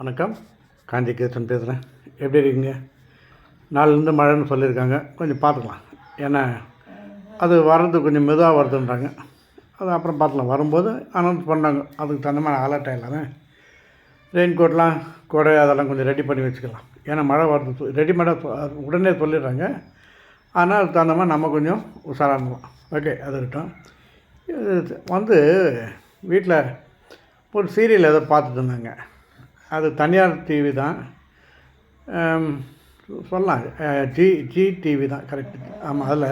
வணக்கம். காஞ்சி கேசன் பேசுகிறேன் எப்படி இருக்கீங்க? நாலுலேருந்து மழைன்னு சொல்லியிருக்காங்க. கொஞ்சம் பார்த்துக்கலாம். ஏன்னா அது வர்றது கொஞ்சம் மெதுவாக வருதுன்றாங்க. அது அப்புறம் பார்த்துக்கலாம். வரும்போது அனௌன்ஸ் பண்ணாங்க. அதுக்கு தகுந்த மாதிரி அலர்ட் ஆகிடலாமே ரெயின் கோட்லாம் கொடை அதெல்லாம் கொஞ்சம் ரெடி பண்ணி வச்சுக்கலாம். ஏன்னா மழை வருது ரெடிமேடாக உடனே சொல்லிடுறாங்க. ஆனால் அதுக்கு தகுந்த மாதிரி நம்ம கொஞ்சம் உஷாராக ஓகே அது இருக்கட்டும். வந்து வீட்டில் ஒரு சீரியல் ஏதோ பார்த்துட்டு இருந்தாங்க. அது தனியார் டிவி தான். சொல்லலாம். ஜி ஜி டிவி தான் கரெக்ட் ஆமாம் அதில்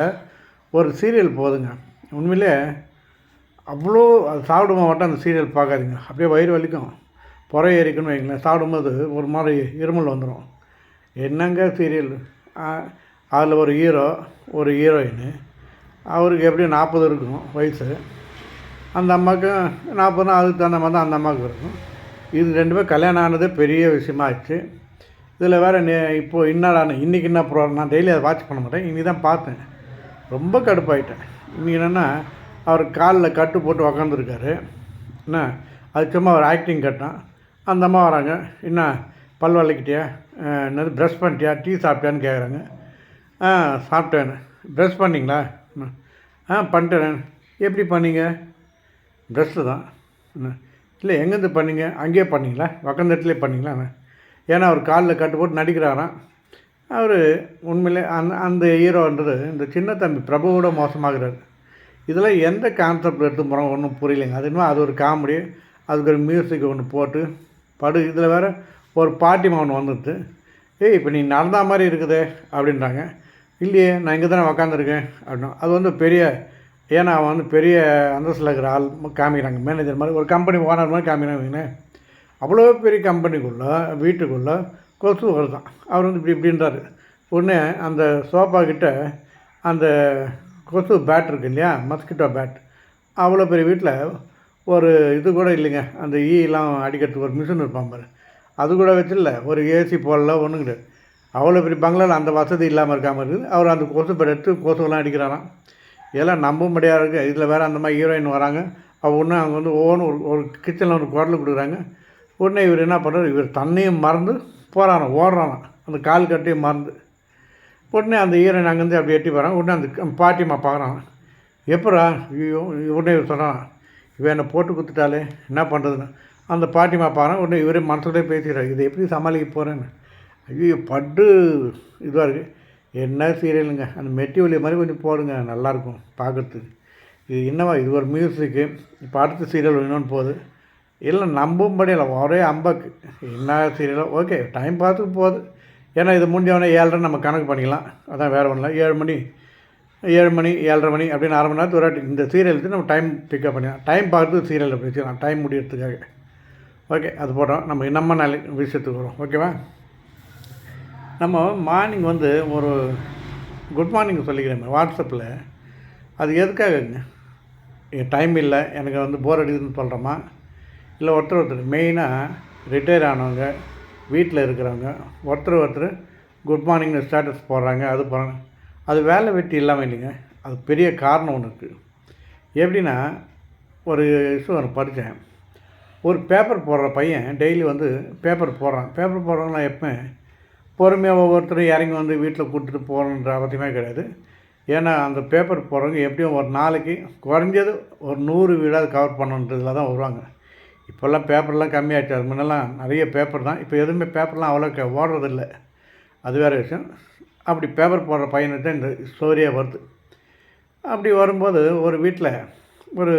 ஒரு சீரியல் போதுங்க. உண்மையிலே அவ்வளோ அது சாப்பிடும் மட்டும் அந்த சீரியல் பார்க்காதீங்க. அப்படியே வயிறு வலிக்கும். புற ஏறிக்குன்னு வைங்களேன். சாப்பிடும்போது ஒரு மாதிரி இருமல் வந்துடும் என்னங்க சீரியல் அதில் ஒரு ஹீரோ ஒரு ஹீரோயின் அவருக்கு எப்படியும் நாற்பது இருக்கும் வயசு. அந்த அம்மாவுக்கு நாற்பதுனா அதுக்கு தகுந்த மாதிரி தான் அந்த அம்மாவுக்கு இருக்கும். இது ரெண்டு பேரும் கல்யாணம் ஆனதே பெரிய விஷயமா ஆச்சு இதில் வேறு நே இப்போது என்னடான இன்றைக்கி என்ன ப்ரோக்ராம் நான் டெய்லி அதை வாட்ச் பண்ண மாட்டேன். இன்றைக்கி தான் பார்த்தேன். ரொம்ப கடுப்பாயிட்டேன். இன்றைக்கி என்னென்னா அவர் காலில் கட்டு போட்டு உக்காந்துருக்காரு. என்ன அது சும்மா அவர் ஆக்டிங் கட்டான் அந்த அம்மா வராங்க. என்ன பல் வளைக்கிட்டியா என்னது ப்ரெஷ் பண்ணிட்டியா? டீ சாப்பிட்டியான்னு கேட்குறாங்க ஆ சாப்பிட்டேன்னு ப்ரெஷ் பண்ணிங்களா? ம். ஆ பண்ணிட்டேன். எப்படி பண்ணீங்க? ட்ரெஸ்ஸு தான். என்ன இல்லை எங்கேருந்து பண்ணீங்க? அங்கேயே பண்ணிங்களா? வக்கந்தட்டிலே இடத்துலேயே ஏன்னா அவர் காலில் கட்டு போட்டு நடிக்கிறாராம். அவர் உண்மையிலே அந்த அந்த ஹீரோன்றது இந்த சின்ன தம்பி பிரபுவோட மோசமாகிறார். இதெல்லாம் எந்த கான்செப்ட் எடுத்து போகிறோம் ஒன்றும் புரியலைங்க. அது இன்னும் அது ஒரு காமெடி அதுக்கு ஒரு மியூசிக் ஒன்று போட்டு படு இதில் வேறு ஒரு பாட்டிமா ஒன்று வந்துடுது ஏய் இப்போ நீ நடந்தா மாதிரி இருக்குதே அப்படின்றாங்க. இல்லையே நான் இங்கே தானே உக்காந்துருக்கேன் அப்படின்னா அது வந்து பெரிய ஏன்னா அவன் வந்து பெரிய அந்தஸ்தில் இருக்கிற ஆள் காமிக்கிறாங்க. மேனேஜர் மாதிரி ஒரு கம்பெனி ஓனர் மாதிரி காமிக்கிறாங்க அவ்வளோ பெரிய கம்பெனிக்குள்ளே வீட்டுக்குள்ளே கொசு வருதான் அவர் வந்து இப்படி இப்படின்றாரு. உடனே அந்த சோஃபா கிட்ட அந்த கொசு பேட் இருக்கு இல்லையா மஸ்கிட்டோ பேட் அவ்வளோ பெரிய வீட்டில் ஒரு இது கூட இல்லைங்க. அந்த e ஈலாம் அடிக்கிறதுக்கு ஒரு மிஷின் இருப்பான் பாரு. அது கூட வச்சில்ல. ஒரு ஏசி போடல ஒன்றும் கிடையாது அவ்வளோ பெரிய பங்களாவில் அந்த வசதி இல்லாமல் இருக்காமல் இருக்குது. அவர் அந்த கொசு பேட் எடுத்து கொசுவெல்லாம் அடிக்கிறாராம். இதெல்லாம் நம்ப முடியாது இருக்குது இதில் வேறு அந்த மாதிரி ஹீரோயின் வராங்க. அவள் ஒன்று அவங்க வந்து ஒவ்வொன்றும் ஒரு ஒரு கிச்சனில் ஒரு குரல் கொடுக்குறாங்க. உடனே இவர் என்ன பண்ணுறாரு இவர் தன்னையும் மறந்து போகிறாராம் ஓடுறாராம். அந்த கால் கட்டையும் மறந்து. உடனே அந்த ஹீரோயின் அங்கேருந்து அப்படி எட்டி போகிறான் உடனே அந்த பாட்டியம்மா பார்க்குறான் எப்படா? ஐயோ உடனே இவர் சொல்கிறான் இவன் என்னை போட்டு கொடுத்துட்டாலே என்ன பண்ணுறதுன்னு அந்த பாட்டியம்மா பார்க்குறான் உடனே இவரே மனசுலேயே பேசிக்கிறார் இதை எப்படி சமாளிக்க போகிறேன்னு ஐயோ பட்டு இதுவாக இருக்குது என்ன சீரியலுங்க அந்த மெட்டிவலி மாதிரி கொஞ்சம் போடுங்க நல்லாயிருக்கும் பார்க்குறதுக்கு. இது என்னவா இது ஒரு மியூசிக்கு. இப்போ அடுத்த சீரியல் இன்னொன்று போகுது. இல்லை நம்பும்படி இல்லை ஒரே அம்பக்கு. என்ன சீரியலோ ஓகே டைம் பார்த்துக்கு போகுது. ஏன்னா இது முடிஞ்சவொடனே ஏழரை நம்ம கணக்கு பண்ணிக்கலாம். அதான் வேறு ஒன்றும் ஏழு மணி ஏழு மணி ஏழரை மணி அப்படின்னு அரை மணி நேரத்துக்கு ஒரு வாட்டி இந்த சீரியலுக்கு நம்ம டைம் பிக்கப் பண்ணிக்கலாம். டைம் பார்த்து சீரியல் வச்சுக்கலாம் டைம் முடியறதுக்காக. ஓகே அது போட்டோம் நம்ம நம்ம நாளை விஷயத்துக்கு வரும் ஓகேவா? நம்ம மார்னிங் வந்து ஒரு குட் மார்னிங் சொல்லிக்கிறேன் வாட்ஸ்அப்பில். அது எதுக்காகங்க? டைம் இல்லை. எனக்கு வந்து போர் அடிக்குதுன்னு சொல்கிறோமா இல்லை ஒருத்தர் ஒருத்தர் மெயினாக ரிட்டையர் ஆனவங்க வீட்டில் இருக்கிறவங்க ஒருத்தர் ஒருத்தர் குட் மார்னிங்னு ஸ்டேட்டஸ் போடுறாங்க அது போடுறாங்க. அது வேலை வெட்டி இல்லாமல் இல்லைங்க. அது பெரிய காரணம் ஒன்று இருக்குது எப்படின்னா ஒரு இஷ்யூ ஒன்று படித்தேன். ஒரு பேப்பர் போடுற பையன் டெய்லி வந்து பேப்பர் போடுறான். பேப்பர் போடுறவங்களாம் எப்போ பொறுமையாக ஒவ்வொருத்தரும் இறங்கி வந்து வீட்டில் கொடுத்துட்டு போகணுன்ற அவசியமே கிடையாது. ஏன்னா அந்த பேப்பர் போடுறவங்க எப்படியும் ஒரு நாளைக்கு குறைஞ்சது ஒரு நூறு வீடாவது கவர் பண்ணணுன்றதுல தான் வருவாங்க. இப்போல்லாம் பேப்பர்லாம் கம்மியாகிடுச்சு அது முன்னெல்லாம் நிறைய பேப்பர் தான். இப்போ எதுவுமே பேப்பர்லாம் அவ்வளோ ஓடுறதில்ல. அது வேறு விஷயம். அப்படி பேப்பர் போடுற பையனுக்கு தான் இந்த ஸ்டோரியாக வருது. அப்படி வரும்போது ஒரு வீட்டில் ஒரு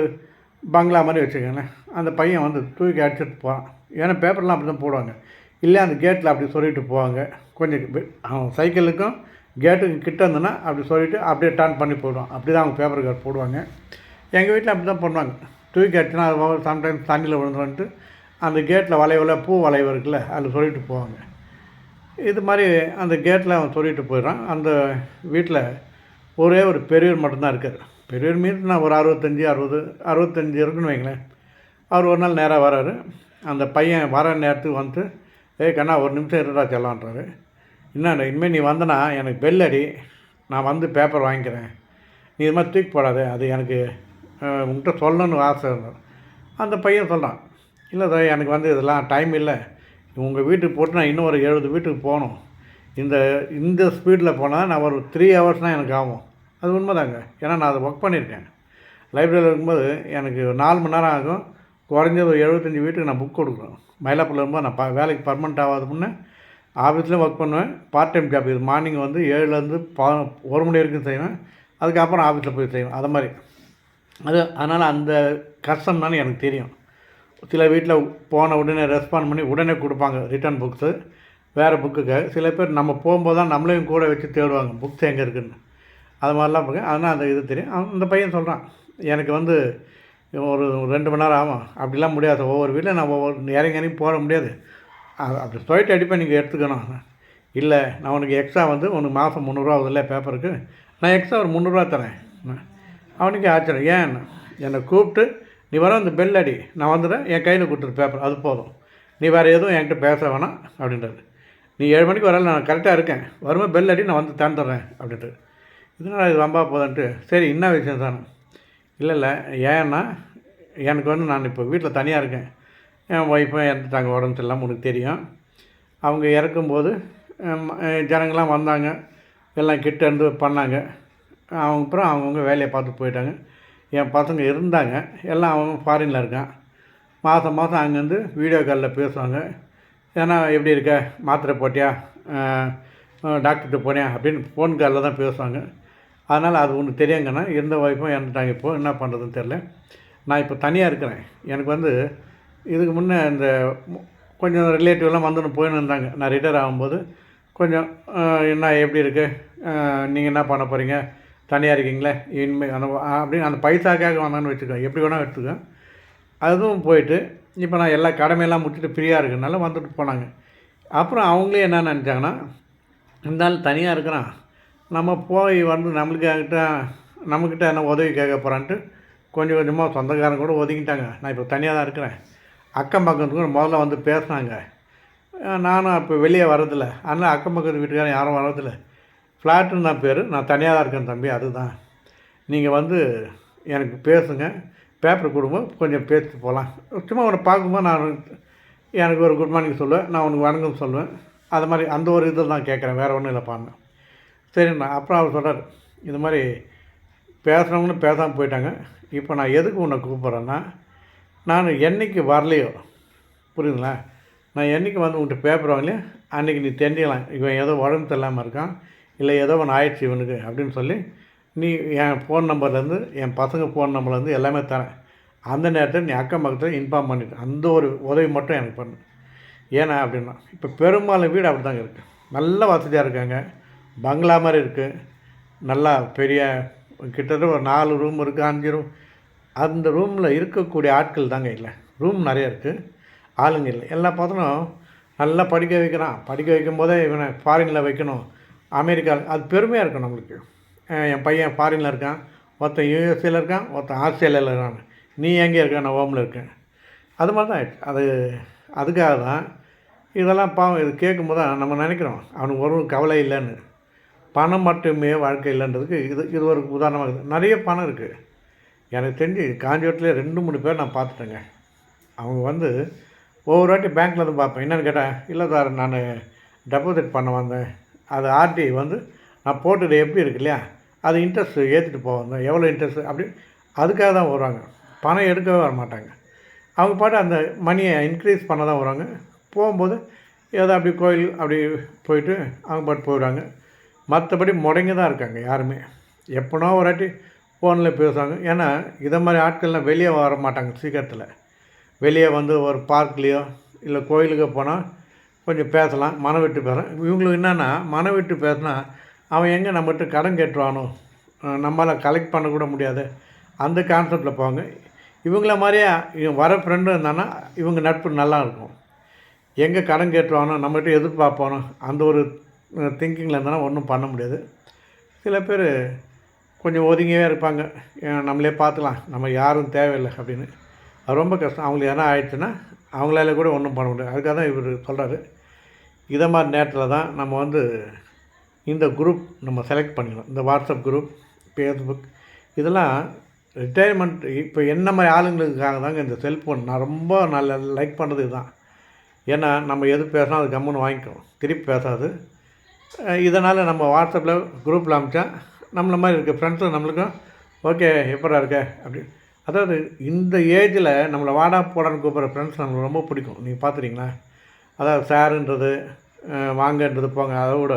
பங்களா மாதிரி வச்சுக்கோங்களேன். அந்த பையன் வந்து தூக்கி அடிச்சிட்டு போகிறான். ஏன்னா பேப்பர்லாம் அப்படி தான் போடுவாங்க. இல்லை அந்த கேட்டில் அப்படி சொல்லிட்டு போவாங்க. கொஞ்சம் அவன் சைக்கிளுக்கும் கேட்டுக்கு கிட்ட இருந்ததுன்னா அப்படி சொல்லிட்டு அப்படியே டர்ன் பண்ணி போடுவோம் அப்படி தான் அவங்க பேப்பர் கார்டு போடுவாங்க. எங்கள் வீட்டில் அப்படி தான் பண்ணுவாங்க. தூக்கி அடிச்சுனா அது சம்டைம்ஸ் தண்ணியில் விழுந்துட்டு அந்த கேட்டில் வளைவில் பூ வளைவு இருக்குல்ல அதில் சொல்லிட்டு போவாங்க. இது மாதிரி அந்த கேட்டில் அவன் சொல்லிட்டு போயிடுறான். அந்த வீட்டில் ஒரே ஒரு பெரியவர் மட்டும்தான் இருக்கார். பெரியவர் மீது நான் ஒரு அறுபத்தஞ்சி அறுபது அறுபத்தஞ்சி இருக்குன்னு வைங்களேன். அவர் ஒரு நாள் நேராக வராரு. அந்த பையன் வர நேரத்துக்கு வந்து ஏய் கண்ணா ஒரு நிமிஷம் இருடா செல்லான்றாரு. என்ன இனிமேல் நீ வந்தனா எனக்கு பெல் அடி. நான் வந்து பேப்பர் வாங்கிக்கிறேன். நீ இது மாதிரி தூக்கி போடாது அது எனக்கு உங்கள்கிட்ட சொல்லணும்னு ஆசை இருந்தது. அந்த பையன் சொல்கிறான் இல்லை சார் எனக்கு வந்து இதெல்லாம் டைம் இல்லை. உங்கள் வீட்டுக்கு போட்டு நான் இன்னும் ஒரு எழுபது வீட்டுக்கு போகணும். இந்த இந்த ஸ்பீடில் போனால் நான் ஒரு த்ரீ ஹவர்ஸ்னால் எனக்கு ஆகும். அது உண்மைதாங்க. ஏன்னா நான் அதை ஒர்க் பண்ணியிருக்கேன். லைப்ரரியில் இருக்கும்போது எனக்கு நாலு மணி நேரம் ஆகும். குறைஞ்சது ஒரு எழுபத்தஞ்சி வீட்டுக்கு நான் புக் கொடுக்குறேன் மயிலாப்பூரில் இருக்கும்போது நான் ப வேலைக்கு பர்மனெண்ட் ஆகாது முன்னே ஆஃபீஸ்லேயும் ஒர்க் பண்ணுவேன். பார்ட் டைம் ஜாப் இது மார்னிங் வந்து ஏழுலேருந்து பா ஒரு மணி வரைக்கும் செய்வேன். அதுக்கப்புறம் ஆஃபீஸில் போய் செய்வேன். அது மாதிரி. அது அதனால் அந்த கஷ்டம்னாலும் எனக்கு தெரியும். சில வீட்டில் போன உடனே ரெஸ்பாண்ட் பண்ணி உடனே கொடுப்பாங்க ரிட்டர்ன் புக்ஸு வேறு புக்குக்கு சில பேர் நம்ம போகும்போது தான் நம்மளையும் கூட வச்சு தேடுவாங்க. புக்ஸ் எங்கே இருக்குன்னு. அது மாதிரிலாம் இருக்கு. அதனால் அந்த இது தெரியும். அந்த பையன் சொல்கிறான் எனக்கு வந்து ஒரு ரெண்டு மணி நேரம் ஆகும் அப்படிலாம் முடியாது. ஒவ்வொரு வீட்டில் நான் ஒவ்வொரு இறங்கி இறங்கி போட முடியாது. அது அப்படி சொல்லிட்டு அடிப்பேன். நீங்கள் எடுத்துக்கணும். இல்லை நான் உனக்கு எக்ஸ்ட்ரா வந்து உனக்கு மாதம் முந்நூறுரூவா ஆகுதுல்ல பேப்பருக்கு நான் எக்ஸ்ட்ரா ஒரு முந்நூறுரூவா தரேன். அவனுக்கு ஆச்சரியம். ஏன்? என்னை கூப்பிட்டு நீ வர அந்த பெல் அடி. நான் வந்துடுறேன். என் கையில் கொடுத்துரு பேப்பர் அது போதும். நீ வேறு எதுவும் என்கிட்ட பேச வேணாம். அப்படின்றது. நீ ஏழு மணிக்கு வரல நான் கரெக்டாக இருக்கேன். வரும்போது பெல் அடி. நான் வந்து தந்துடுறேன். அப்படின்ட்டு இதனால் இது ரொம்ப போதுன்ட்டு சரி என்ன விஷயம் தானே. இல்லை இல்லை. ஏன்னா எனக்கு வந்து நான் இப்போ வீட்டில் தனியாக இருக்கேன். என் ஒய்ஃபும் இறந்துட்டாங்க உடம்பு சரியில்லாமல் உனக்கு தெரியும். அவங்க இறக்கும்போது ஜனங்கள்லாம் வந்தாங்க. எல்லாம் கிட்ட இருந்து பண்ணாங்க. அவங்க அப்புறம் அவங்கவுங்க வேலையை பார்த்து போயிட்டாங்க. என் பசங்க இருந்தாங்க. எல்லாம் அவங்க ஃபாரினில் இருக்கான். மாதம் மாதம் அங்கேருந்து வீடியோ காலில் பேசுவாங்க. ஏன்னா எப்படி இருக்க? மாத்திரை போட்டியா? டாக்டர்கிட்ட போனியா? அப்படின்னு ஃபோன் காலில் தான் பேசுவாங்க. அதனால் அது ஒன்று தெரியுங்கன்னா இருந்த வாய்ப்பும் இறந்துட்டாங்க இப்போது என்ன பண்ணுறதுன்னு தெரில நான் இப்போ தனியாக இருக்கிறேன். எனக்கு வந்து இதுக்கு முன்னே இந்த கொஞ்சம் ரிலேட்டிவ்லாம் வந்துன்னு போயின்னு இருந்தாங்க. நான் ரிட்டையர் ஆகும்போது கொஞ்சம் என்ன எப்படி இருக்குது நீங்கள் என்ன பண்ண போகிறீங்க தனியாக இருக்கீங்களே? இனிமே அந்த அப்படின்னு அந்த பைசாக்காக வந்தான்னு வச்சுக்கோ எப்படி வேணால் எடுத்துக்கோ அதுவும் போயிட்டு இப்போ நான் எல்லா கடமையெல்லாம் முடிச்சுட்டு ஃப்ரீயாக இருக்கனால வந்துட்டு போனாங்க. அப்புறம் அவங்களே என்ன நினச்சாங்கன்னா இருந்தாலும் தனியாக இருக்கிறான். நம்ம போய் வந்து நம்மளுக்கிட்ட நம்மக்கிட்ட என்ன உதவி கேட்க போகிறான்ட்டு கொஞ்சம் கொஞ்சமாக சொந்தக்காரங்க கூட ஒதுங்கிட்டாங்க நான் இப்போ தனியாக தான் இருக்கிறேன். அக்கம் பக்கத்துக்கு கூட முதல்ல வந்து பேசினாங்க. நானும் இப்போ வெளியே வரதில்லை ஆனால் அக்கம் பக்கத்து வீட்டுக்காரன் யாரும் வரதில்லை ஃப்ளாட்டுன்னு தான் பேர். நான் தனியாக தான் இருக்கேன் தம்பி அதுதான். நீங்கள் வந்து எனக்கு பேசுங்க. பேப்பர் கொடுங்க. கொஞ்சம் பேசிட்டு போகலாம் சும்மா உன்னை பார்க்கும்போது நான் எனக்கு ஒரு குட் மார்னிங் சொல்லுவேன். நான் உனக்கு வணக்கம் சொல்லுவேன். அது மாதிரி அந்த ஒரு இதில் தான் கேட்குறேன். வேறு ஒன்றும் இல்லைப்பான்னு சரிண்ணா அப்புறம் அவர் சொல்கிறார் இது மாதிரி பேசுகிறவங்களும் பேசாமல் போயிட்டாங்க. இப்போ நான் எதுக்கு உன்னை கூப்பிட்றேன்னா நான் என்னைக்கு வரலையோ புரியுதுங்களா? நான் என்னைக்கு வந்து உன்கிட்ட பேப்பர் வாங்கலையோ அன்றைக்கி நீ தெரிஞ்சிக்கலாம் இவன் ஏதோ உடம்பு தெரியாமல் இருக்கான் இல்லை ஏதோ ஒன்று ஆயிடுச்சு இவனுக்கு அப்படின்னு சொல்லி நீ என் ஃபோன் நம்பர்லேருந்து என் பசங்க ஃபோன் நம்பர்லேருந்து எல்லாமே தரேன். அந்த நேரத்தில் நீ அக்கம் பக்கத்தில் இன்ஃபார்ம் பண்ணிட்டு அந்த ஒரு உதவி மட்டும் எனக்கு பண்ணு. ஏன்னா அப்படின்னா இப்போ பெரும்பாலும் வீடு அப்படி தாங்க இருக்குது நல்ல வசதியாக இருக்காங்க. பங்களா மாதிரி இருக்குது நல்லா பெரிய கிட்டத்தட்ட ஒரு நாலு ரூம் இருக்குது அஞ்சு ரூம் அந்த ரூமில் இருக்கக்கூடிய ஆட்கள் தாங்க இல்லை. ரூம் நிறைய இருக்குது ஆளுங்க இல்லை. எல்லா பார்த்தனும் நல்லா படிக்க வைக்கிறான். படிக்க வைக்கும் போதே இவனை ஃபாரினில் வைக்கணும். அமெரிக்கா அது பெருமையாக இருக்கும் நம்மளுக்கு. என் பையன் ஃபாரினில் இருக்கான். ஒருத்தன் யூஎஸ்ஏல இருக்கான் ஒருத்தன் ஆஸ்திரேலியாவில் இருக்கான். நீ எங்கே இருக்க? நான் ஹோமில் இருக்கேன். அது மாதிரி தான் அது அதுக்காக தான் இதெல்லாம் பாவம் இது கேட்கும்போது தான் நம்ம நினைக்கிறோம். அவனுக்கு ஒரு கவலை இல்லைன்னு. பணம் மட்டுமே வாழ்க்கை இல்லைன்றதுக்கு இது இது ஒரு உதாரணமாக இருக்குது நிறைய பணம் இருக்குது எனக்கு தெரிஞ்சு காஞ்சிபுரத்துலேயே ரெண்டு மூணு பேர் நான் பார்த்துட்டேங்க. அவங்க வந்து ஒவ்வொரு வாட்டி பேங்க்கில் வந்து பார்ப்பேன். என்னென்னு கேட்டேன் இல்லை சார் நான் டெபாசிட் பண்ண வந்தேன். அது ஆர்டி வந்து நான் போட்டது எப்படி இருக்கு இல்லையா? அது இன்ட்ரெஸ்ட் ஏற்றிட்டு போவேன் எவ்வளோ இன்ட்ரெஸ்ட் அப்படி அதுக்காக தான் வருவாங்க. பணம் எடுக்கவே வர மாட்டாங்க. அவங்க பாட்டு அந்த மணியை இன்க்ரீஸ் பண்ண தான் வருவாங்க. போகும்போது ஏதோ அப்படி கோயில் அப்படி போயிட்டு அவங்க பாட்டு போயிடுவாங்க. மற்றபடி முடங்கி தான் இருக்காங்க யாருமே. எப்போனோ ஒரு வாட்டி ஃபோனில் பேசுவாங்க. ஏன்னா இதை மாதிரி ஆட்கள்லாம் வெளியே வர மாட்டாங்க சீக்கிரத்தில். வெளியே வந்து ஒரு பார்க்லேயோ இல்லை கோயிலுக்கு போனால் கொஞ்சம் பேசலாம். மனம் விட்டு பேசலாம் இவங்களுக்கு என்னென்னா மனம் விட்டு பேசினா அவன் எங்கே நம்மகிட்ட கடன் கேட்டுருவானோ? நம்மளால் கலெக்ட் பண்ணக்கூட முடியாது. அந்த கான்செப்டில் போவாங்க. இவங்கள மாதிரியே இவன் வர ஃப்ரெண்டு இருந்தான்னா இவங்க நட்பு நல்லா இருக்கும். எங்கே கடன் கேட்டுருவானோ நம்மகிட்ட எதிர்பார்ப்பானோ அந்த ஒரு திங்கிங்கில் இருந்தானா ஒன்றும் பண்ண முடியாது. சில பேர் கொஞ்சம் ஒதுங்கியே இருப்பாங்க. நம்மளே பார்த்துக்கலாம். நம்ம யாரும் தேவையில்லை அப்படின்னு. அது ரொம்ப கஷ்டம். அவங்களுக்கு எதனா ஆயிடுச்சுன்னா அவங்களால கூட ஒன்றும் பண்ண முடியாது. அதுக்காக தான் இவர் சொல்கிறாரு இதை மாதிரி நேரத்தில் தான் நம்ம வந்து இந்த குரூப் நம்ம செலக்ட் பண்ணிக்கணும். இந்த வாட்ஸ்அப் குரூப் ஃபேஸ்புக் இதெல்லாம் ரிட்டையர்மெண்ட் இப்போ என்ன மாதிரி ஆளுங்களுக்காக தாங்க இந்த செல்ஃபோன் நான் ரொம்ப நல்ல லைக் பண்ணுறது இதுதான் ஏன்னா நம்ம எது பேசினா அது கம்முன்னு வாங்கிக்கிறோம் திருப்பி பேசாது. இதனால் நம்ம வாட்ஸ்அப்பில் குரூப்பில் அமிச்சா நம்மள மாதிரி இருக்க ஃப்ரெண்ட்ஸும் நம்மளுக்கும் ஓகே எப்படா இருக்க? அப்படி. அதாவது இந்த ஏஜில் நம்மளை வாடா போடான்னு கூப்பிட்ற ஃப்ரெண்ட்ஸ் நம்மளுக்கு ரொம்ப பிடிக்கும். நீங்கள் பார்த்துறீங்களா அதாவது சாருன்றது வாங்கன்றது போங்க. அதை விட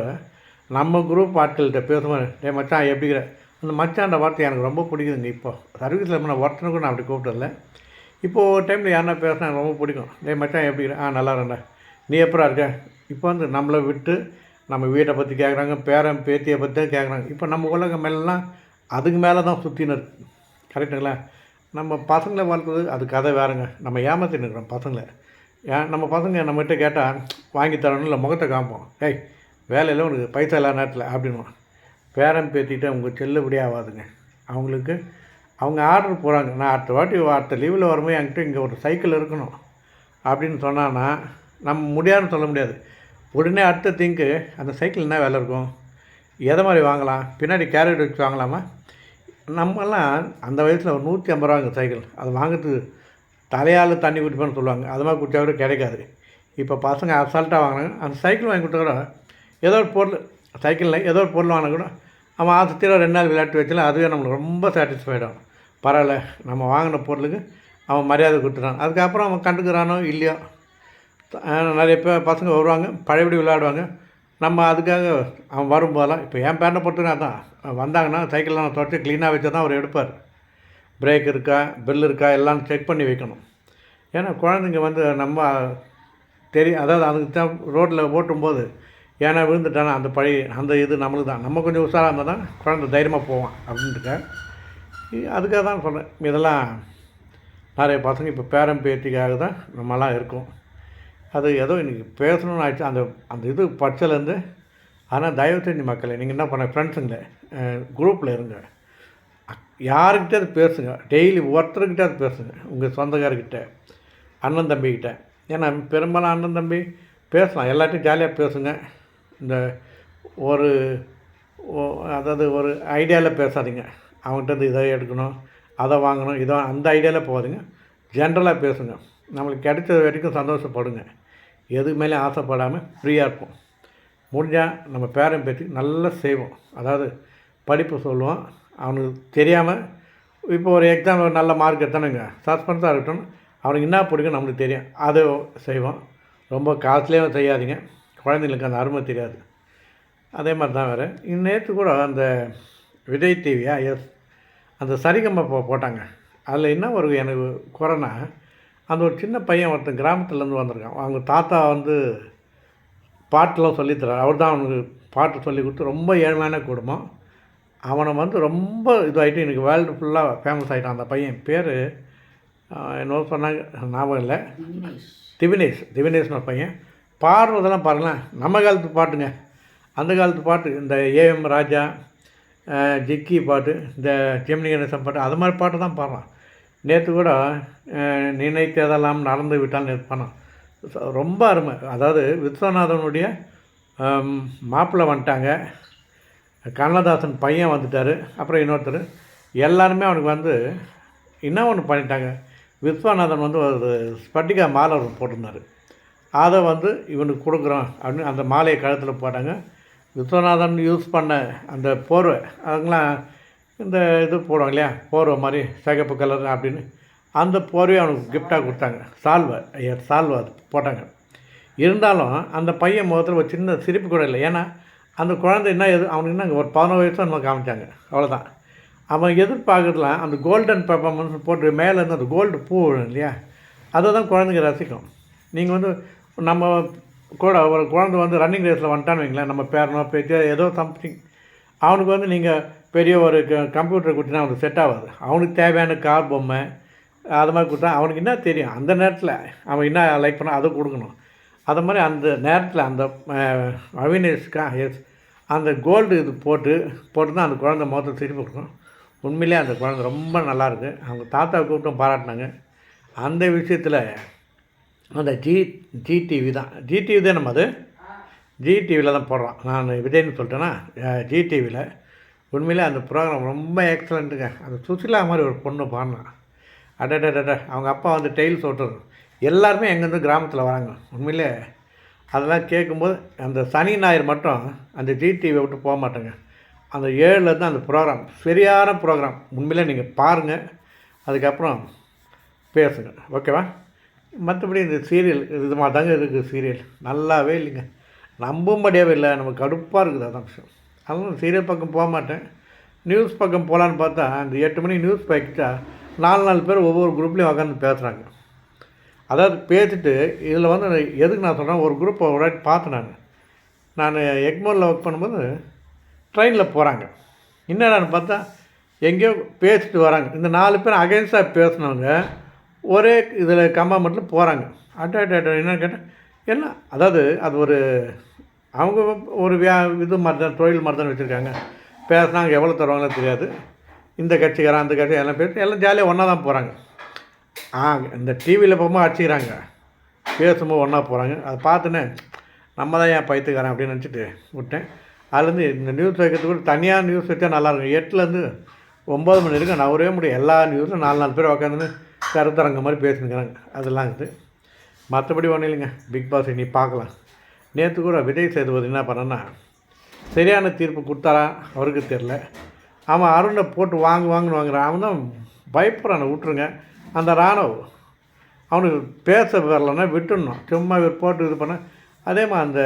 நம்ம குரூப் ஆட்கள்கிட்ட பேசும்போது டே மச்சான் எப்படிங்கிற அந்த மச்சான்ற வார்த்தை எனக்கு ரொம்ப பிடிக்குதுங்க இப்போ. சர்வீஸில் நான் கூட நான் அப்படி கூப்பிட்டதில்ல. இப்போது ஒரு டைமில் யாருன்னா பேசினா எனக்கு ரொம்ப பிடிக்கும். டே மச்சான் எப்படிங்கிற ஆ நல்லா இருக்கேன்டா. நீ எப்படா இருக்க? இப்போ வந்து நம்மளை விட்டு நம்ம வீட்டை பற்றி கேட்குறாங்க பேரன் பேத்தியை பற்றி தான் கேட்குறாங்க இப்போ நம்ம உலகம் மேலாம் அதுக்கு மேலே தான் சுற்றின்னு கரெக்டுங்களா நம்ம பசங்களை வளர்த்துறது அது கதை வேறுங்க. நம்ம ஏமாற்றின்னு இருக்கிறோம் பசங்களை. ஏன்? நம்ம பசங்க நம்மகிட்ட கேட்டால் வாங்கி தரணும் இல்லை முகத்தை காமிப்போம். ஏய் வேலையில் உனக்கு பைசா இல்லாத நேரத்தில் அப்படின்னு பேரன் பேத்திட்டு அவங்க செல்லுபடியே ஆகாதுங்க. அவங்களுக்கு அவங்க ஆர்டர் போகிறாங்க நான் அடுத்த வாட்டி அடுத்த லீவில் வரும்போது என்கிட்ட இங்கே ஒரு சைக்கிள் இருக்கணும். அப்படின்னு சொன்னான்னா நம்ம முடியாதுன்னு சொல்ல முடியாது. உடனே அடுத்த திங்க்கு அந்த சைக்கிள் என்ன வேலை இருக்கும்? எதை மாதிரி வாங்கலாம்? பின்னாடி கேரட் வச்சு வாங்கலாமா? நம்மலாம் அந்த வயசில் ஒரு நூற்றி ஐம்பது ரூபாங்க சைக்கிள். அது வாங்குறதுக்கு தலையால் தண்ணி குடிப்பேன்னு சொல்லுவாங்க. அது மாதிரி குடித்தா கூட கிடைக்காது. இப்போ பசங்க அசால்ட்டாக வாங்கினாங்க அந்த சைக்கிள் வாங்கி கொடுத்தா கூட ஏதோ ஒரு பொருள் சைக்கிளில் ஏதோ ஒரு பொருள் வாங்கினா கூட அவன் ஆசத்தியில் ரெண்டு நாள் விளையாட்டு வச்சாலும் அதுவே நம்மளுக்கு ரொம்ப சாட்டிஸ்ஃபைடாகும் பரவாயில்ல நம்ம வாங்கின பொருளுக்கு அவன் மரியாதை கொடுத்துட்டான். அதுக்கப்புறம் அவன் கண்டுக்கிறானோ இல்லையோ நிறைய பேர் பசங்க வருவாங்க பழையபடி விளையாடுவாங்க. நம்ம அதுக்காக அவன் வரும்போதெல்லாம் இப்போ என் பேரனை பொறுத்தவரை அதான். வந்தாங்கன்னா சைக்கிள்லாம் நான் தொடச்சி க்ளீனாக வச்சு தான் அவர் எடுப்பார். பிரேக் இருக்கா பெல் இருக்கா எல்லாம் செக் பண்ணி வைக்கணும். ஏன்னா குழந்தைங்க வந்து நம்ம தெரியும் அதாவது அதுக்கு தான் ரோட்டில் ஓட்டும்போது ஏன்னா விழுந்துட்டானா அந்த பழி அந்த இது நம்மளுக்கு தான். நம்ம கொஞ்சம் உஷாராக இருந்தால் தான் குழந்தை தைரியமாக போவான் அப்படின்ட்டுக்க அதுக்காக தான் சொல்கிறேன் இதெல்லாம் நிறைய பசங்க இப்போ பேரன் பேத்திக்காக தான் நம்மலாம் இருக்கோம். அது ஏதோ இன்றைக்கி பேசணும்னு ஆயிடுச்சு. அந்த அந்த இது பச்சைலேருந்து ஆனால் தயவு செஞ்சு மக்களை நீங்கள் என்ன பண்ண ஃப்ரெண்ட்ஸுங்களே குரூப்பில் இருங்க. யாருக்கிட்டே அது பேசுங்க. டெய்லி ஒருத்தர்கிட்ட அது பேசுங்க. உங்கள் சொந்தக்காரர்கிட்ட அண்ணன் தம்பிக்கிட்ட. ஏன்னா பெரும்பாலும் அண்ணன் தம்பி பேசலாம். எல்லாத்தையும் ஜாலியாக பேசுங்க. இந்த ஒரு அதாவது ஒரு ஐடியாவில் பேசாதீங்க. அவங்ககிட்ட இருந்து இதை எடுக்கணும் அதை வாங்கணும் இதை அந்த ஐடியாவில் போகாதீங்க. ஜென்ரலாக பேசுங்க. நம்மளுக்கு கிடைச்ச வரைக்கும் சந்தோஷப்படுங்க. எது மேலே ஆசைப்படாமல் ஃப்ரீயாக இருப்போம். முடிஞ்சால் நம்ம பேரன் பேத்தி நல்லா செய்வோம். அதாவது படிப்பு சொல்லுவோம் அவனுக்கு தெரியாமல் இப்போ ஒரு எக்ஸாம் நல்ல மார்க் எடுத்தானுங்க. சஸ்பென்ஸாக இருக்கட்டும். அவனுக்கு என்ன பிடிக்கும் நம்மளுக்கு தெரியும். அதை செய்வோம் ரொம்ப காஸ்ட்லியாகவும் செய்யாதீங்க. குழந்தைங்களுக்கு அந்த அருமை தெரியாது. அதே மாதிரி தான் வேறு. நேற்று கூட அந்த விஜய் டிவியா எஸ் அந்த சரிகம்ப போட்டாங்க. அதில் என்ன ஒரு எனக்கு குறைனா அந்த ஒரு சின்ன பையன் ஒருத்தன் கிராமத்துலேருந்து வந்திருக்கான். அவங்க தாத்தா வந்து பாட்டெலாம் சொல்லித்தரார் அவர் தான் அவனுக்கு பாட்டு சொல்லி கொடுத்து ரொம்ப ஏழ்மையான குடும்பம். அவனை வந்து ரொம்ப இதாகிட்டு எனக்கு வேர்ல்டு ஃபுல்லாக ஃபேமஸ் ஆகிட்டான் அந்த பையன். பேர் என்னவோ சொன்னாங்க ஞாபகம் இல்லை. திவினேஷ். திவினேஷ்னு ஒரு பையன். பாடுறதெல்லாம் பாருங்களேன் நம்ம காலத்து பாட்டுங்க. அந்த காலத்து பாட்டு இந்த ஏஎம் ராஜா ஜிக்கி பாட்டு இந்த ஜெமினி கணேசன் பாட்டு அது மாதிரி பாட்டு தான் பாடுறான். நேற்று கூட நினைத்ததெல்லாம் நடந்து விட்டால் நேற்று ரொம்ப அருமை. அதாவது விஸ்வநாதனுடைய மாப்பிள்ளை வந்துட்டாங்க. கண்ணதாசன் பையன் வந்துட்டார். அப்புறம் இன்னொருத்தர். எல்லாருமே அவனுக்கு வந்து என்ன ஒன்று பண்ணிட்டாங்க? விஸ்வநாதன் வந்து ஒரு ஸ்பட்டிகா மாலை ஒன்று போட்டிருந்தாரு. அதை வந்து இவனுக்கு கொடுக்குறோம் அப்படின்னு அந்த மாலையை கழுத்தில் போட்டாங்க. விஸ்வநாதன் யூஸ் பண்ண அந்த போர்வை அதுங்களாம் இந்த இது போடுவாங்க இல்லையா? போர்வை மாதிரி சிகப்பு கலர் அப்படின்னு. அந்த போர்வையை அவனுக்கு கிஃப்டாக கொடுத்தாங்க. சால்வை ஐயா சால்வை அது போட்டாங்க. இருந்தாலும் அந்த பையன் முகத்தில் ஒரு சின்ன சிரிப்பு கூட இல்லை. ஏன்னா அந்த குழந்தை என்ன எது அவனுக்கு என்ன ஒரு பதினோரு வயசு நம்ம காமிச்சாங்க. அவ்வளோதான் அவன் எதிர்பார்க்கறதுலாம் அந்த கோல்டன் பெர்ஃபார்மன்ஸ் போட்டு மேலே இருந்து அந்த கோல்டு பூ விழும் இல்லையா? அதை தான் குழந்தைங்க ரசிக்கும். நீங்கள் வந்து நம்ம கூட ஒரு குழந்தை வந்து ரன்னிங் ரேஸில் வந்துட்டான்னு வைங்களேன் நம்ம பேரனோ பேத்தியோ ஏதோ சம்திங் அவனுக்கு வந்து நீங்கள் பெரிய ஒரு கம்ப்யூட்டர் கொடுத்தினா அவனுக்கு செட் ஆகாது அவனுக்கு தேவையான கார் பொம்மை அது மாதிரி கொடுத்தா அவனுக்கு என்ன தெரியும்? அந்த நேரத்தில் அவன் என்ன லைக் பண்ணா அதை கொடுக்கணும். அது மாதிரி அந்த நேரத்தில் அந்த அவினேஷ்கா எஸ் அந்த கோல்டு இது போட்டு போட்டு தான் அந்த குழந்தை மொத்தம் திருப்பி கொடுக்கும் உண்மையிலே அந்த குழந்தை ரொம்ப நல்லாயிருக்கு அவங்க தாத்தா கூப்பிட்டும் பாராட்டினாங்க. அந்த விஷயத்தில் அந்த ஜி ஜிடிவி தான். ஜிடிவி தான் நம்ம அது? ஜிடிவியில் தான் போடுறான். நான் விஜய்னு சொல்லிட்டேன்னா ஜிடிவியில் உண்மையிலே அந்த ப்ரோக்ராம் ரொம்ப எக்ஸலண்ட்டுங்க அந்த சுசிலா மாதிரி ஒரு பொண்ணு பாடினான் அடடடட அவங்க அப்பா வந்து டெய்ல்ஸ் ஓட்டுறது எல்லாருமே எங்கேருந்து கிராமத்தில் வராங்க. உண்மையிலே அதெல்லாம் கேட்கும்போது அந்த சனி ஞாயிறு மட்டும் அந்த ஜிடிவியை விட்டு போக மாட்டேங்க. அந்த ஏழில் தான் அந்த ப்ரோக்ராம் சரியான ப்ரோக்ராம் உண்மையிலே நீங்கள் பாருங்கள் அதுக்கப்புறம் பேசுங்க. ஓகேவா மற்றபடி இந்த சீரியல் இது மாதிரி தாங்க இருக்குது சீரியல் நல்லாவே இல்லைங்க. நம்பும்படியாகவே இல்லை. நமக்கு கடுப்பாக இருக்குது அதான் விஷயம். அதுவும் சீரியல் பக்கம் போக மாட்டேன். நியூஸ் பக்கம் போகலான்னு பார்த்தா அந்த எட்டு மணி நியூஸ் பாக்கிட்டா நாலு நாலு பேர் ஒவ்வொரு குரூப்லேயும் உட்காந்து பேசுகிறாங்க அதாவது பேசிட்டு இதில் வந்து எதுக்கு நான் சொல்கிறேன் ஒரு குரூப் ஒரு வாட்டி பார்த்தேன் நான். நான் எக்மோரில் ஒர்க் பண்ணும்போது ட்ரெயினில் போகிறாங்க என்னடான்னு பார்த்தா எங்கேயோ பேசிட்டு வராங்க. இந்த நாலு பேர் அகைன்ஸ்டாக பேசினவங்க ஒரே இதில் கம்பார்ட்மெண்ட்டில் போகிறாங்க அட்ட அட்ட என்னன்னு கேட்டால் என்ன அதாவது அது ஒரு அவங்க ஒரு வியா இது மாதிரி தான் தொழில் மாதிரி தான் வச்சுருக்காங்க. பேசுனாங்க எவ்வளோ தருவாங்களோ தெரியாது. இந்த கட்சிக்காரன் அந்த கட்சி எல்லாம் பேசி எல்லாம் ஜாலியாக ஒன்றா தான் போகிறாங்க ஆ இந்த டிவியில் போகும்போது அடிச்சுக்கிறாங்க. பேசும்போது ஒன்றா போகிறாங்க அதை பார்த்துன்னு. நம்ம தான் ஏன் பைத்துக்காரன் அப்படின்னு நினச்சிட்டு விட்டேன். அதுலேருந்து இந்த நியூஸ் வைக்கிறதுக்கு கூட தனியாக நியூஸ் வச்சா நல்லாயிருக்கும் எட்டுலேருந்து ஒம்பது மணி வரைக்கும் நான் ஒரே முடியும். எல்லா நியூஸும் நாலு நாலு பேர் உட்காந்து கருத்தரங்க மாதிரி பேசினுக்கிறாங்க. அதெல்லாம் இருக்குது மற்றபடி ஒன்றும் இல்லைங்க. பிக் பாஸ் நீ பார்க்கலாம். நேற்று கூட விஜய் சேதுபதி என்ன பண்ணேன்னா சரியான தீர்ப்பு கொடுத்தாரா? அவருக்கு தெரில அவன் அருணை போட்டு வாங்கு வாங்குன்னு வாங்குறான். அவன் தான் பயப்படுறான. விட்ருங்க அந்த ராணுவ அவனுக்கு பேச வரலன்னா விட்டுடணும். சும்மா இவர் போட்டு இது பண்ண. அதே மாதிரி அந்த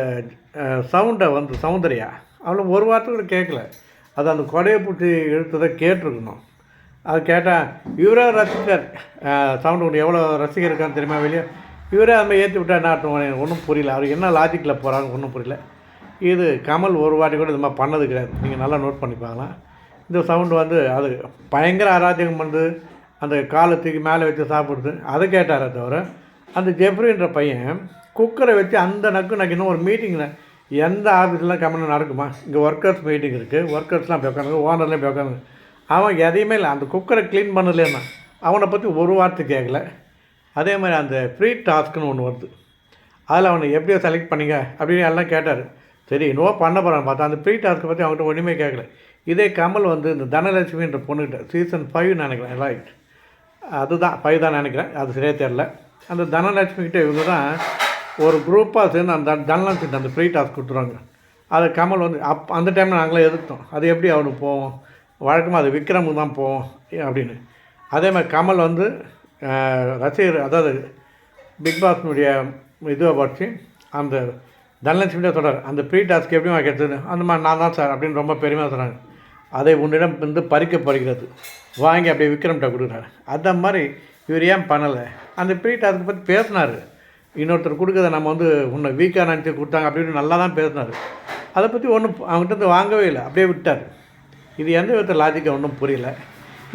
சவுண்டை வந்து சௌந்தர்யா அவளும் ஒரு வார்த்தை கூட கேட்கல. அது அந்த கொடையை பிடிச்சி இழுத்ததை கேட்டிருக்கணும். அது கேட்டால் இவரே ரசிகர்? சவுண்டு ஒன்று எவ்வளோ ரசிகர் இருக்கான்னு தெரியுமா வெளியே? இவரே அந்த ஏற்றி விட்டா என்ன அர்த்தம் ஒன்றும் புரியல. அவர் என்ன லாஜிக்கில் போகிறாங்க ஒன்றும் புரியல. இது கமல் ஒரு வாட்டி கூட இது மாதிரி பண்ணது கிடையாது. நீங்கள் நல்லா நோட் பண்ணி பார்க்கலாம். இந்த சவுண்டு வந்து அது பயங்கர அராஜகம் பண்ணுது. அந்த காலை தூக்கி மேலே வச்சு சாப்பிடுது. அதை கேட்டாரே தவிர அந்த ஜெப்ரின்ற பையன் குக்கரை வச்சு அந்த நக்கு நக்கு இன்னும் ஒரு மீட்டிங்கில் எந்த ஆஃபீஸ்லாம் கம்மனு நடக்குமா? இங்கே ஒர்க்கர்ஸ் மீட்டிங் இருக்குது ஒர்க்கர்ஸ்லாம் போய் உட்காந்து ஓனர்லாம் போய் உட்காந்து அவன் எதையுமே இல்லை. அந்த குக்கரை க்ளீன் பண்ணலன்னா அவனை பற்றி ஒரு வார்த்தை கேட்கல அதே மாதிரி அந்த ஃப்ரீ டாஸ்க்குன்னு ஒன்று வருது. அதில் அவனை எப்படியோ செலக்ட் பண்ணிங்க அப்படின்னு எல்லாம் கேட்டார். சரி இன்னும் பண்ண போகிறான் பார்த்தா அந்த ஃப்ரீ டாஸ்க்கை பற்றி அவங்ககிட்ட ஒன்றுமே கேட்கல இதே கமல் வந்து இந்த தனலட்சுமின்ற பொண்ணுகிட்ட சீசன் ஃபைவ் நினைக்கிறேன் ரைட் அதுதான் ஃபைவ் தான் நினைக்கிறேன் அது சரியாக தெரில அந்த தனலட்சுமிக்கிட்ட இவங்க தான் ஒரு குரூப்பாக சேர்ந்து அந்த தனலட்சுமி அந்த ஃப்ரீ டாஸ்க் கொடுத்துருவாங்க. அதை கமல் வந்து அப் அந்த டைமில் நாங்களே எதிர்த்தோம். அது எப்படி அவனுக்கு போவோம்? வழக்கமாக அது விக்ரமுக்கு தான் போவோம் அப்படின்னு. அதே மாதிரி கமல் வந்து ரசிகர் அதாவது பிக்பாஸ்னுடைய இதுவை பற்றி அந்த தனலட்சுமியாக சொல்கிறார் அந்த ப்ரீ டாஸ்க் எப்படி வைக்கிறது அந்த மாதிரி நான் தான் சார் அப்படின்னு ரொம்ப பெருமையாக சொல்கிறாங்க அதை உன்னிடம் வந்து பறிக்கப்படுகிறது வாங்கி அப்படியே விக்ரம்கிட்ட கொடுக்குறாரு. அந்த மாதிரி இவர் ஏன் பண்ணலை? அந்த ப்ரீ டாஸ்க் பற்றி பேசினார். இன்னொருத்தர் கொடுக்குறத நம்ம வந்து உன்னை வீக்காக நினச்சி கொடுத்தாங்க அப்படின்னு நல்லா தான் பேசினார். அதை பற்றி ஒன்றும் அவங்ககிட்ட வாங்கவே இல்லை. அப்படியே விட்டார். இது எந்த விதத்தில் லாஜிக்காக ஒன்றும் புரியல.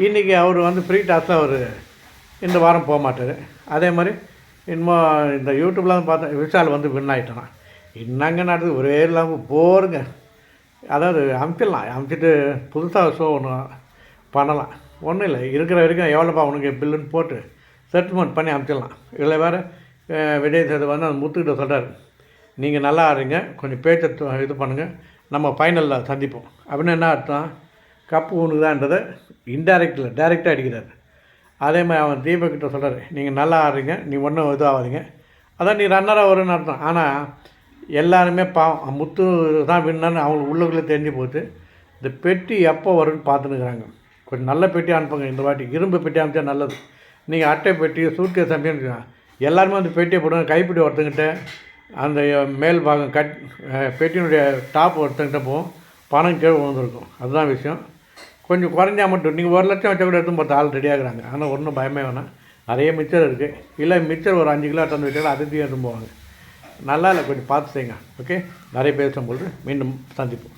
இன்றைக்கி அவர் வந்து ஃப்ரீ டாஸில் அவர் இந்த வாரம் போக மாட்டார். அதே மாதிரி இன்னமும் இந்த யூடியூப்லாம் பார்த்தா விஷால் வந்து வின் ஆகிட்டான் என்னங்க நடக்குது? ஒரே இல்லாமல் போருங்க. அதாவது அமுச்சிடலாம். அமுச்சிட்டு புதுசாக ஷோ ஒன்று பண்ணலாம். ஒன்றும் இல்லை. இருக்கிற வரைக்கும் எவ்வளோப்பா உனக்கு பில்லுன்னு போட்டு செட்டில்மெண்ட் பண்ணி அமுச்சிடலாம். இதில் வேறு விஜய் சேது வந்து அந்த முத்துக்கிட்ட சொல்கிறார் நீங்கள் நல்லா ஆடுங்க கொஞ்சம் பேச்சை இது பண்ணுங்கள் நம்ம ஃபைனலில் சந்திப்போம். அப்படின்னு என்ன அர்த்தம்? கப்பு உனக்குதான்றதை இன்டைரக்டில் டைரெக்டாக அடிக்கிறார். அதே மாதிரி அவன் தீபக்கிட்ட சொல்கிறார் நீங்கள் நல்லா ஆடுறீங்க நீ ஒன்றும் இதுவாகாதீங்க. அதான் நீ ரன்னராக வரும்னு அர்த்தம். ஆனால் எல்லாருமே பாவம். முத்து தான் வின்னு அவங்களுக்கு உள்ளுக்குள்ளே தெரிஞ்சு போச்சு. இந்த பெட்டி எப்போ வரும்னு பார்த்துனுக்குறாங்க கொஞ்சம் நல்ல பெட்டி அனுப்புங்க இந்த வாட்டி. இரும்பு பெட்டி அனுப்பிச்சா நல்லது. நீங்கள் அட்டை பெட்டி சூட்கேஸ் அனுப்பிச்சுன்னு எல்லாருமே அந்த பெட்டியை போடுங்க. கைப்பிடி ஒருத்தங்கிட்ட அந்த மேல் பாகம் கட் பெட்டியினுடைய டாப் ஒருத்தங்கிட்ட போகும் பணம் கீழே விழுந்துருக்கும். அதுதான் விஷயம். கொஞ்சம் குறைஞ்சா மட்டும். நீங்கள் ஒரு லட்சம் வச்ச கூட எடுத்து பார்த்து ஆள் ரெடியாகிறாங்க ஆனால் ஒன்றும் பயமே வேணாம். நிறைய மிச்சர் இருக்குது இல்லை மிச்சர் ஒரு அஞ்சு கிலோ தந்து வச்சாலும் அதையும் எடுத்து போவாங்க. நல்லா இல்லை கொஞ்சம் பார்த்து செய்யுங்க. ஓகே நிறைய பேசும்போது மீண்டும் சந்திப்போம்.